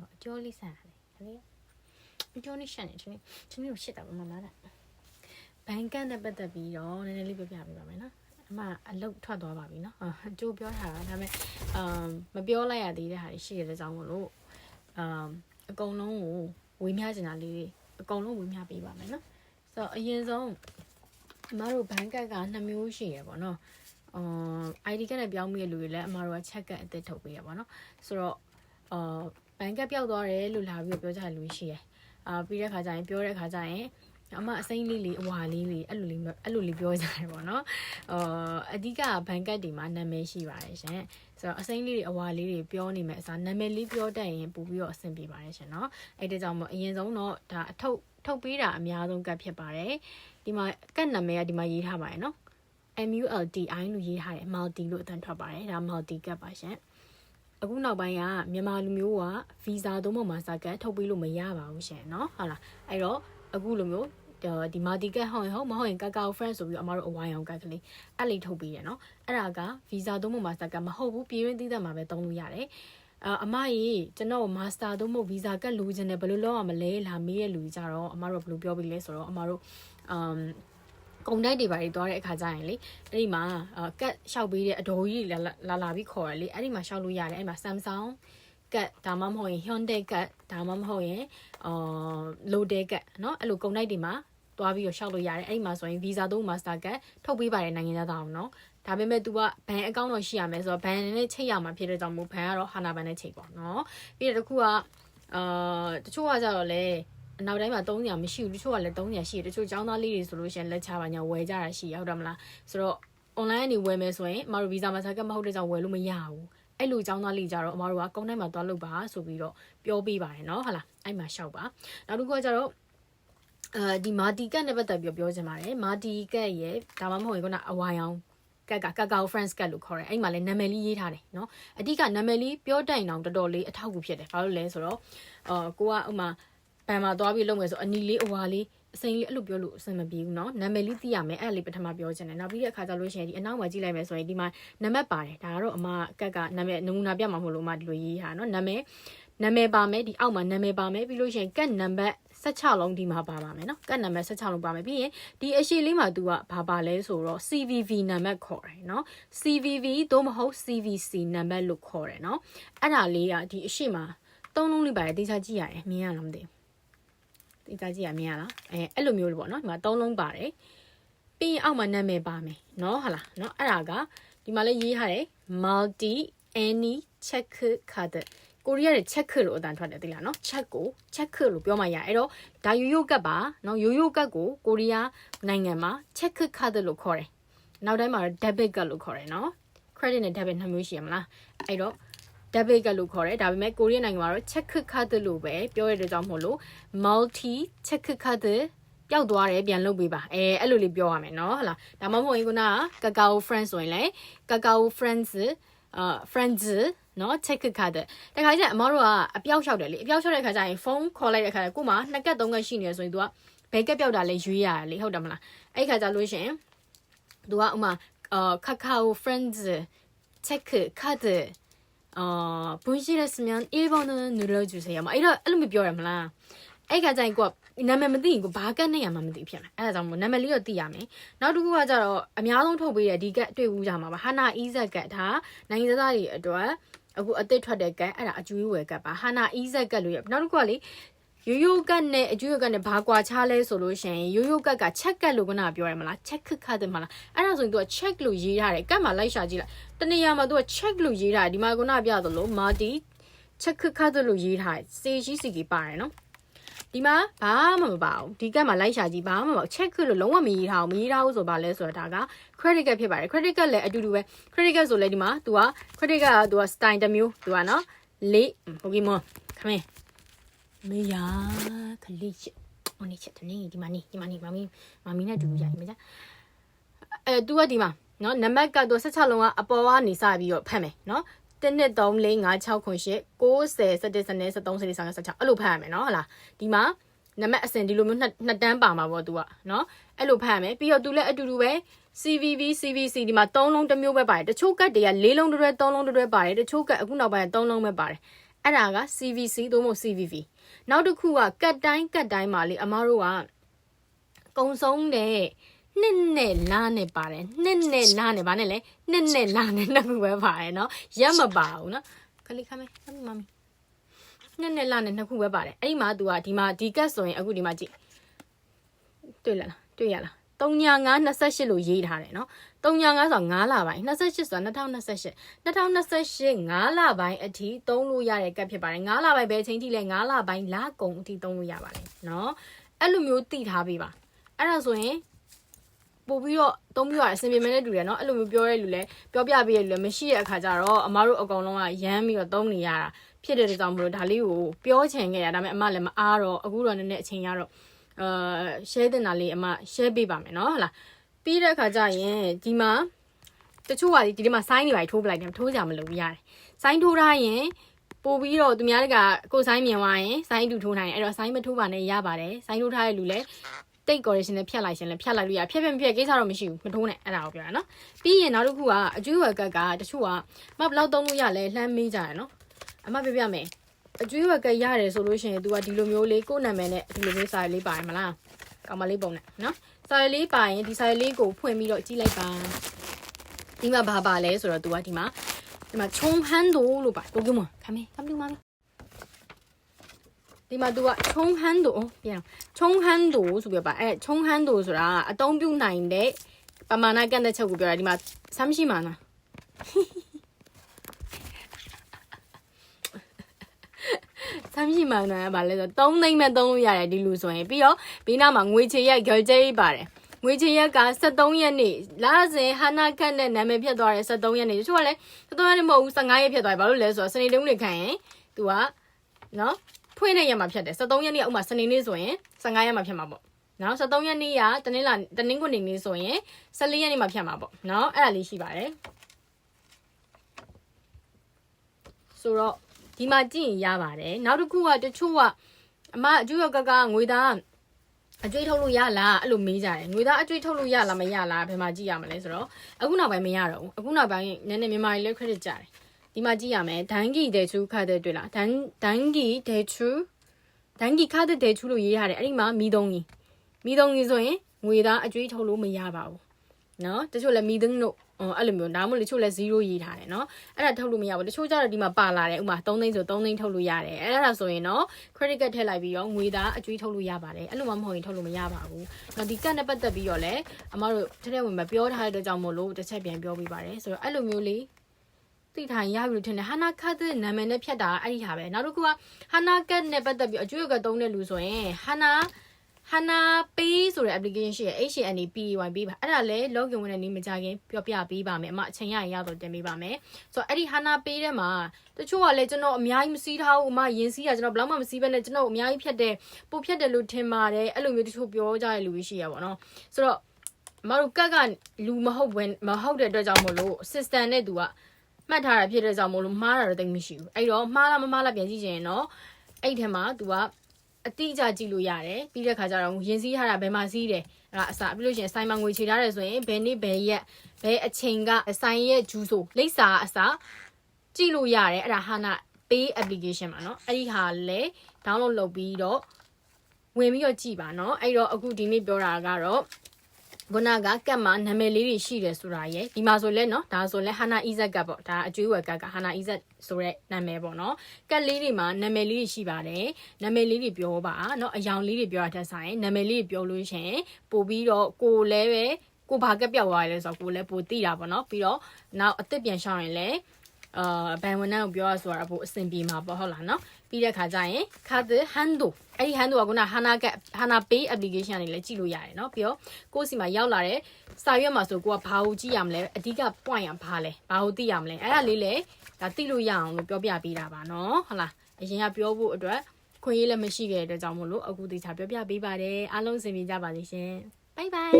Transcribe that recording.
ဟောအကျော်လေးဆန်ရတယ်ဒါလေးအကျော်လေးရှန်နေချင်းချင်းတို့ရှစ်တာပါမမလားဘန်ကန်နဲ့ပတ်သက်ပြီးတော့နည်းနည်းလေးပြပြပေးပါမယ်နော်အမအလုတ်ထွက်သွားပါပြီနော်အကျိုးပြောထားတာဒါပေမဲ့အမ်မပြောလိုက်ရသေးတဲ့ဟာတွေရှိရတဲ့ကြောင့်မလို့အမ်အကုန်လုံးကိုဝေမျှချင်တာလေးတွေအကုန်လုံးဝေမျှပေးပါမယ်နော်ဆိုတော့အရင်ဆုံးအမတို့ဘန်ကက်က2မျိုးရှိရပေါ့နော်အမ် ID ကနဲ့ပြောင်းမိတဲ့လူတွေလည်းအမတို့က check ကအသစ်ထုတ်ပေးရပါတော့ဆိုတော့အာ ဘန်ကက်ပျောက်သွားတယ်လို့လာပြီးတော့ပြောကြတဲ့လူရှိရယ်အာပြီးတဲ့ခါကျရင်ပြောတဲ့ခါကျရင်အမအစိမ့်လေးလေးအဝါလေးလေးအဲ့လိုလေးအဲ့လိုလေးပြောကြတယ်ပေါ့နော်အာအဓိကဘန်ကက်တွေမှာနာမည်ရှိပါတယ်ရှင်ဆိုတော့အစိမ့်လေးတွေအဝါလေးတွေပြောနေမယ်အစားနာမည်လေးပြောတတ်ရင်ပို့ပြီးတော့အဆင်ပြေပါတယ်ရှင်နော်အဲ့ဒါကြောင့်မို့အရင်ဆုံးတော့ဒါအထုပ်ထုတ်ပေးတာအများဆုံးကတ်ဖြစ်ပါတယ်ဒီမှာကတ်နာမည်ကဒီမှာရေးထားပါတယ်နော် MULTI လို့ရေးထားတယ် multi လို့အတန်ထွက်ပါတယ်ဒါ multi ကတ်ပါရှင် အခုနောက်ပိုင်းကမြန်မာလူမျိုးကဗီဇာသုံးပေါ်မှာစာကတ်ထုတ်ပေးလို့မရပါဘူးရှင်เนาะဟုတ်လားအဲ့တော့အခုလိုမျိုးဒီမာတီကတ်ဟုတ်ရင်ဟုတ်မဟုတ်ရင်ကာကာ friend ဆိုပြီးတော့အမတို့အဝိုင်းအောင်ကတ်ကလေးအဲ့လေးထုတ်ပေးရเนาะအဲ့ဒါကဗီဇာသုံးပေါ်မှာစာကတ်မဟုတ်ဘူးပြည်ရင်းသီးသန့်မှာပဲသုံးလို့ရတယ်အအမကြီးကျွန်တော်မာစတာသို့မဟုတ်ဗီဇာကတ်လိုချင်တယ်ဘယ်လိုလုပ်ရမလဲလာမေးရလူကြတော့အမတို့ဘယ်လိုပြောပြီးလဲဆိုတော့အမတို့အမ် ကုံတိုက်တွေပါတွေသွားတဲ့အခါကျရင်လေအဲ့ဒီမှာကတ်လျှောက်ပေးတဲ့အတော်ကြီးလာလာလာပြီးခေါ်ရလေအဲ့ဒီမှာလျှောက်လို့ရတယ်အဲ့မှာ Samsung ကတ်ဒါမှမဟုတ်ရင် Hyundai ကတ်ဒါမှမဟုတ်ရင်အာ Lotte ကတ်เนาะအဲ့လိုကုံတိုက်တွေမှာသွားပြီးတော့ရှောက်လို့ရတယ်အဲ့ဒီမှာဆိုရင် Visa သုံး Master ကတ်ထုတ်ပေးပါတယ်နိုင်ငံသားအောင်เนาะဒါပေမဲ့ तू ကဘဏ်အကောင့်တော့ရှိရမယ်ဆိုတော့ဘဏ်နဲ့ချိတ်ရမှာဖြစ်တဲ့ကြောင့်မို့ဘဏ်ကတော့ဟာနာဘဏ်နဲ့ချိတ်ပေါ့เนาะပြီးတော့တခုကအာတချို့ကကြတော့လေ အနောက်တိုင်းမှာ300မရှိဘူးတချို့ကလည်း300ရှိတယ်တချို့ចောင်းသားလေးတွေဆိုလို့ရှိရင်လက်ချပါညာဝယ်ကြတာရှိရဟုတ်တယ်မလားဆိုတော့ online ကနေဝယ်မယ်ဆိုရင်အမတို့ visa မှာစာကတ်မဟုတ်တဲ့ကြောင့်ဝယ်လို့မရဘူးအဲ့လိုចောင်းသားလေးကြတော့အမတို့ကကုန်းတိုင်းမှာသွားလုပ်ပါဆိုပြီးတော့ပြောပေးပါတယ်เนาะဟုတ်လားအဲ့မှာရှောက်ပါနောက်တစ်ခုကကြတော့အဲဒီမာတီကတ်နဲ့ပတ်သက်ပြီးပြောချင်ပါတယ်မာတီကတ်ရဲ့ဒါမှမဟုတ်ရင်ခုနအဝိုင်အောင်ကက်ကကာကာ friends ကတ်လို့ခေါ်တယ်အဲ့မှာလည်းနာမည်လေးရေးထားတယ်เนาะအဓိကနာမည်လေးပြောတိုင်အောင်တော်တော်လေးအထောက်အကူဖြစ်တယ်ဘာလို့လဲဆိုတော့အာကိုကဥမာ ဘန်မှာသွားပြီးလုပ်မယ်ဆိုအနီလေးအဝါလေးအစိမ်းလေးအဲ့လိုပြောလို့အဆင်မပြေဘူးเนาะနာမည်လေးသိရမယ်အဲ့လေးပထမပြောချင်တယ်နောက်ပြီးတဲ့အခါကျလို့ရှိရင်ဒီအနောက်မှာကြည့်လိုက်မယ်ဆိုရင်ဒီမှာနံပါတ်ပါတယ်ဒါကတော့အမကက်ကနာမည်နမူနာပြမှာမဟုတ်လို့အမဒီလိုရေးထားเนาะနာမည်နာမည်ပါမယ်ဒီအောက်မှာနာမည်ပါမယ်ပြီးလို့ရှိရင်ကက်နံပါတ်16လုံးဒီမှာပါပါမယ်เนาะကက်နံပါတ်16လုံးပါမယ်ပြီးရင်ဒီအရှိလေးမှာ तू ကဘာပါလဲဆိုတော့ CVV နံပါတ်ခေါ်တယ်เนาะ CVV သို့မဟုတ် CVC နံပါတ်လို့ခေါ်တယ်เนาะအဲ့ဒါလေးကဒီအရှိမှာသုံးလုံးလေးပါတယ်တေချာကြည့်ရတယ်မြင်ရလားမသိဘူး ဒီသားကြီးကမြင်ရလားအဲအဲ့လိုမျိုးလို့ပေါ့နော်ဒီမှာသုံးလုံးပါတယ်ပြီးရင်အောက်မှာနာမည်ပါမယ်နော်ဟုတ်လားနော်အဲ့ဒါကဒီမှာလည်းရေးထားတယ် multi any check card ကိုရီးယားရဲ့ check လို့အတန်ထွက်တယ်သိလားနော် check ကို check လို့ပြောမှရအဲ့တော့ဒါရိုးရိုးကတ်ပါနော်ရိုးရိုးကတ်ကိုကိုရီးယားနိုင်ငံမှာ check card လို့ခေါ်တယ်နောက်တိုင်းမှာ debit card လို့ခေါ်တယ်နော် credit နဲ့ debit နှစ်မျိုးရှိရမလားအဲ့တော့ Dabik လို့ခေါ်တယ်ဒါပေမဲ့ကိုရီးယားနိုင်ငံမှာတော့ Chekuk Khat လို့ပဲပြောရတဲ့ကြောင့်မို့လို့ Multi Chekuk Khat ပျောက်သွားတယ်ပြန်လုပ်ပေးပါအဲအဲ့လိုလေးပြောရမယ်နော်ဟလာဒါမှမဟုတ်ရင်ခုနက Kakao Friends ဆိုရင်လည်း Kakao Friends အာ friends နော် check ခါတဲ့တခါကျရင်အမတို့ကအပြောက်လျှောက်တယ်လေအပြောက်လျှောက်တဲ့ခါကျရင်ဖုန်းခေါ်လိုက်တဲ့ခါကျကို့မှာနှစ်ကက်သုံးကက်ရှိနေတယ်ဆိုရင် तू ကဘယ်ကက်ပြောက်တာလဲရွေးရတယ်လေဟုတ်တယ်မလားအဲ့ခါကျလို့ရှင် तू ကဥမာအာ kakao friends check ခါတဲ့ card အာ본실했으면1번은 눌러주세요. 막 이런 အဲ့လိုမျိုးပြောရမလားအဲ့ခါကျရင်ကိုကနာမည်မသိရင်ကိုဘာကတ်နဲ့ရမှမသိဖြစ်မယ်အဲ့ဒါကြောင့်မို့နာမည်လေးတော့သိရမယ်နောက်တစ်ခုကကြတော့အများဆုံးထုတ်ပေးတဲ့ဒီကတ်တွေ့ဘူးကြမှာပါဟာနာအီးဇက်ကတ်ဒါနိုင်ငံသားတွေအတွက်အခုအသစ်ထွက်တဲ့ကတ်အဲ့ဒါအကျွေးဝယ်ကတ်ပါဟာနာအီးဇက်ကတ်လို့ရနောက်တစ်ခုကလေ ရိုးရိုးကတ်နဲ့အကျွေးကတ်နဲ့ဘာကွာခြားလဲဆိုလို့ရှိရင်ရိုးရိုးကတ်က check ကတ်လို့ခုနကပြောရမလား check ခတ်တယ်မလားအဲ့ဒါဆိုရင် तू က check လို့ရေးထားတယ်ကတ်မှာလိုက်ရှာကြည့်လိုက်တနေရာမှာ तू က check လို့ရေးထားတယ်ဒီမှာခုနကပြသလို multi check ခတ်တယ်လို့ရေးထားတယ်စေရှိစီကြီးပါတယ်နော်ဒီမှာဘာမှမပါဘူးဒီကတ်မှာလိုက်ရှာကြည့်ဘာမှမပါဘူး check လို့လုံးဝမရေးထားဘူးမရေးထားဘူးဆိုပါလဲဆိုတော့ဒါက credit card ဖြစ်ပါတယ် credit card လည်းအတူတူပဲ credit card ဆိုလဲဒီမှာ तू က credit card က तू က style တစ်မျိုး तू ကနော်လေးဟုတ်ကဲ့မောခမင်း မေယာခလေးချစ်ဟိုနေချစ်တနေဒီမှာနေဒီမှာနေမမီမမီနဲ့တူကြရမယ်ကြာအဲ तू ကဒီမှာနော်နံပါတ်က तू 16လုံးကအပေါ်ကနေစပြီးတော့ဖတ်မယ်နော်1 2 3 4 5 6 9 8 90 17 19 23 24 26အဲ့လိုဖတ်ရမယ်နော်ဟုတ်လားဒီမှာနံပါတ်အစင်ဒီလိုမျိုးနှစ်နှစ်တန်းပါမှာပေါ့ तू ကနော်အဲ့လိုဖတ်ရမယ်ပြီးတော့ तू လည်းအတူတူပဲ CVV CVC ဒီမှာ3လုံးတစ်မျိုးပဲပါတယ်တချို့ကတ်တွေက4လုံးတွဲ3လုံးတွဲပါတယ်တချို့ကတ်အခုနောက်ပိုင်း3လုံးပဲပါတယ် အဲ့ဒါက CVC သို့မဟုတ် CVV နောက်တစ်ခုကကတ်တိုင်းကတ်တိုင်းမှာလေအမားတို့ကကုံဆုံးတဲ့နှစ်နဲ့လာနဲ့ပါတယ်နှစ်နဲ့လာနဲ့ဗာနဲ့လေနှစ်နဲ့လာနဲ့နှစ်ခုပဲပါတယ်နော်ရက်မပါဘူးနော်ခလေးခမ်းမေးမမမီနှစ်နဲ့လာနဲ့နှစ်ခုပဲပါတယ်အဲ့ဒီမှာ तू ကဒီမှာဒီကတ်ဆိုရင်အခုဒီမှာကြည့်တွေ့လားတွေ့ရလား 3928လို့ရေးထားတယ်နော်39ဆို9လပိုင်း28ဆို2028 2028 9လပိုင်းအထိသုံးလို့ရတဲ့ကတ်ဖြစ်ပါတယ်9လပိုင်းပဲအချိန်ထိလဲ9လပိုင်းလကုန်အထိသုံးလို့ရပါတယ်နော်အဲ့လိုမျိုးတည်ထားပေးပါအဲ့ဒါဆိုရင်ပို့ပြီးတော့သုံးပြီးတော့အဆင်ပြေမဲ့တဲ့လူတွေနော်အဲ့လိုမျိုးပြောတဲ့လူလည်းပြောပြပေးတဲ့လူလည်းမရှိတဲ့အခါကျတော့အမားတို့အကောင်လုံးကရမ်းပြီးတော့သုံးနေရတာဖြစ်တဲ့ကြောင့်မလို့ဒါလေးကိုပြောချင်ခဲ့ရဒါပေမဲ့အမလည်းမအားတော့အခုတော့နည်းနည်းအချိန်ရတော့ အာ share တင်တာလေးအမ share ပေးပါမယ်နော်ဟုတ်လားပြီးတဲ့အခါကျရင်ဒီမှာတချို့ကဒီဒီမှာ sign တွေပါထိုးပလိုက်တယ်ထိုးကြမလို့ရတယ် sign ထိုးထားရင်ပို့ပြီးတော့သူများတကကိုယ်ဆိုင်မြင်သွားရင် sign တူထိုးနိုင်တယ်အဲ့တော့ sign မထိုးပါနဲ့ရပါတယ် sign ထိုးထားတဲ့လူလည်းတိတ် correction နဲ့ဖြတ်လိုက်ရှင်လည်းဖြတ်လိုက်လို့ရဖြတ်ဖြတ်ဖြတ်ကိစ္စတော့မရှိဘူးမထိုးနဲ့အဲ့ဒါကိုပြောရနော်ပြီးရင်နောက်တစ်ခုကအကျွေးဝယ်ကတ်ကတချို့ကမဘလောက်သုံးလို့ရလဲလှမ်းမေးကြရနော်အမပြပြမယ် အကျွေးဝယ်ကတ်ရတယ်ဆိုလို့ရှိရင် तू ကဒီလိုမျိုးလေးကိုယ့်နာမည်နဲ့ဒီလိုမျိုးစာရေးလေးပါရမလားကောင်မလေးပုံနဲ့နော်စာရေးလေးပါရင်ဒီစာရေးလေးကိုဖွင့်ပြီးတော့ကြည့်လိုက်ပါဒီမှာဘာပါလဲဆိုတော့ तू ကဒီမှာဒီမှာချုံဟန်ဒိုလို့ပါတိုကီမွန်ခမေခမ်တူမမဒီမှာ तू ကချုံဟန်ဒိုပြန်ချုံဟန်ဒိုဆိုပြပါအဲချုံဟန်ဒိုဆိုတာအတုံးပြုတ်နိုင်တဲ့ပမာဏကန့်တဲ့ချက်ကိုပြောတာဒီမှာဆမ်းရှိမှာနာ ဆမ်းရှိမှာနာကဘာလဲဆိုတော့3သိန်းမဲ့သုံးလို့ရတယ်ဒီလူဆိုရင်ပြီးတော့ပြီးနောက်မှာငွေချေရက်ကြော်ကျဲပါတယ်ငွေချေရက်က73ရက်နေ့လာစဉ်ဟာနာခတ်နဲ့နာမည်ဖြတ်သွားတယ်73ရက်နေ့တချို့ကလည်း73ရက်နေ့မဟုတ်ဘူး15ရက်ဖြတ်သွားတယ်ဘာလို့လဲဆိုတော့စနေတုံးနေခံရင် तू ကနော်ဖွင့်တဲ့ရက်မှာဖြတ်တယ်73ရက်နေ့ကဥမာစနေနေ့ဆိုရင်15ရက်မှာဖြတ်မှာပေါ့နော်73ရက်နေ့ကတနင်္လာတနင်္ဂနွေနေ့ဆိုရင်14ရက်နေ့မှာဖြတ်မှာပေါ့နော်အဲ့ဒါလေးရှိပါတယ်ဆိုတော့ ဒီမှာကြည့်ရင်ရပါတယ်နောက်တစ်ခုကတချို့ကအမအကျိုးရောက်ကကငွေသားအကျွေးထုတ်လို့ရလားအဲ့လိုမေးကြတယ်ငွေသားအကျွေးထုတ်လို့ရလားမရလားဘယ်မှာကြည့်ရမလဲဆိုတော့အခုနောက်ပိုင်းမရတော့ဘူးအခုနောက်ပိုင်းနည်းနည်းမြန်မာတွေလည်း credit ကြတယ်ဒီမှာကြည့်ရမယ်ဒန်ဂီဒေချူခါတဲ့တွေ့လားဒန်ဒန်ဂီဒေချူဒန်ဂီခါတဲ့ဒေချူလို့ရေးထားတယ်အဲ့ဒီမှာမီသုံးကြီးမီသုံးကြီးဆိုရင်ငွေသားအကျွေးထုတ်လို့မရပါဘူး နော်တချို့လည်း meeting note အဲ့လိုမျိုးဒါမှမဟုတ်တချို့လည်း0ရေးထားတယ်နော်အဲ့ဒါထုတ်လို့မရဘူးတချို့ကျတော့ဒီမှာပါလာတယ်ဥမာ3သိန်းဆို3သိန်းထုတ်လို့ရတယ်အဲ့ဒါဆိုရင်တော့ credit card ထည့်လိုက်ပြီးတော့ငွေသားအကျွေးထုတ်လို့ရပါတယ်အဲ့လိုမှမဟုတ်ရင်ထုတ်လို့မရပါဘူးနော်ဒီကတ်နဲ့ပတ်သက်ပြီးတော့လည်းအမတို့ထည့်တဲ့ဝင်မပြောထားတဲ့အတွက်ကြောင့်မို့လို့တစ်ချက်ပြန်ပြောပြပါတယ်ဆိုတော့အဲ့လိုမျိုးလေးသိထိုင်ရပြီလို့ထင်တယ်ဟာနာကတ်တဲ့နာမည်နဲ့ဖြတ်တာအဲ့ဒီဟာပဲနောက်တစ်ခုကဟာနာကတ်နဲ့ပတ်သက်ပြီးအကျွေးကတ်သုံးတဲ့လူဆိုရင်ဟာနာ Hana Pay ဆိုတဲ့ application ရှိရ HNPY ပေးပါအဲ့ဒါလည်း login ဝင်တဲ့နေ့မကြခင်ပြောပြပေးပါမယ်အမအချိန်ရရင်ရတော့တင်ပေးပါမယ်ဆိုတော့အဲ့ဒီ Hana Pay ထဲမှာတချို့ကလည်းကျွန်တော်အများကြီးမစည်းထားဘူးအမရင်စည်းတာကျွန်တော်ဘယ်မှမစည်းဘဲနဲ့ကျွန်တော်အများကြီးဖြတ်တယ်ပို့ဖြတ်တယ်လို့ထင်ပါတယ်အဲ့လိုမျိုးတချို့ပြောကြတဲ့လူတွေရှိရပါတော့ဆိုတော့အမတို့ကက်ကလူမဟုတ်ဘဲမဟုတ်တဲ့အတွက်ကြောင့်မို့လို့ system နဲ့သူကမှတ်ထားတာဖြစ်တဲ့ကြောင့်မို့လို့မှားတာတော့တိတ်မရှိဘူးအဲ့တော့မှားလားမမှားလားပြန်ကြည့်ချင်ရင်တော့အဲ့ထဲမှာသူက အတိအကျကြည့်လို့ရတယ်ပြီးတဲ့ခါကျတော့ရင်စည်းထားတာဘယ်မှာစည်းတယ်အဲ့ဒါအစားပြီးလို့ရှိရင်ဆိုင်မှာငွေချေထားတယ်ဆိုရင်ဘယ်နေ့ဘယ်ရက်ဘယ်အချိန်ကဆိုင်ရဲ့ဂျူးဆိုလိပ်စာအစားကြည့်လို့ရတယ်အဲ့ဒါဟာနာ pay application မှာเนาะအဲ့ဒီဟာလည်း download လုပ်ပြီးတော့ဝင်ပြီးတော့ကြည့်ပါเนาะအဲ့တော့အခုဒီနေ့ပြောတာကတော့ ခုနကကတ်မှာနာမည်လေးတွေရှိတယ်ဆိုတာရယ်ဒီမှာဆိုလဲเนาะဒါဆိုလဲဟာနာ izat ကတ်ပေါ့ဒါအကျွေးဝယ်ကတ်ကဟာနာ izat ဆိုတဲ့နာမည်ပေါ့เนาะကတ်လေးတွေမှာနာမည်လေးတွေရှိပါတယ်နာမည်လေးတွေပြောပါเนาะအယောင်လေးတွေပြောတာတက်ဆိုင်နာမည်လေးတွေပြောလို့ရှင်ပို့ပြီးတော့ကိုလည်းပဲကိုဘာကက်ပြောက်သွားရလဲဆိုတော့ကိုလည်းပိုသိတာပေါ့เนาะပြီးတော့နောက်အစ်စ်ပြန်ရှောင်းရင်လည်းအာဘန်ဝန်နန်းကိုပြောရဆိုတာပို့အဆင်ပြေမှာပေါ့ဟုတ်လားเนาะ ပြီးတဲ့ခါကျရင် card handle အဲ့ဒီ handle ကခုန hana က hana pay application နေလည်းကြည့်လို့ရတယ်เนาะပြီးတော့ကိုယ့်စီမှာရောက်လာတဲ့စာရွက်မှာဆိုကိုကဘာကိုကြည့်ရမလဲအဓိက point ရဘာလဲဘာကိုသိရမလဲအဲ့ဒါလေးလေဒါသိလို့ရအောင်လို့ပြောပြပေးတာပါเนาะဟုတ်လားအရင်ကပြောဖို့အတွက်ခွင့်ရေးလည်းမရှိခဲ့တဲ့အတွက်ကြောင့်မို့လို့အခုဒီချာပြောပြပေးပါတယ်အားလုံးစင်ပြေကြပါလိမ့်ရှင် bye bye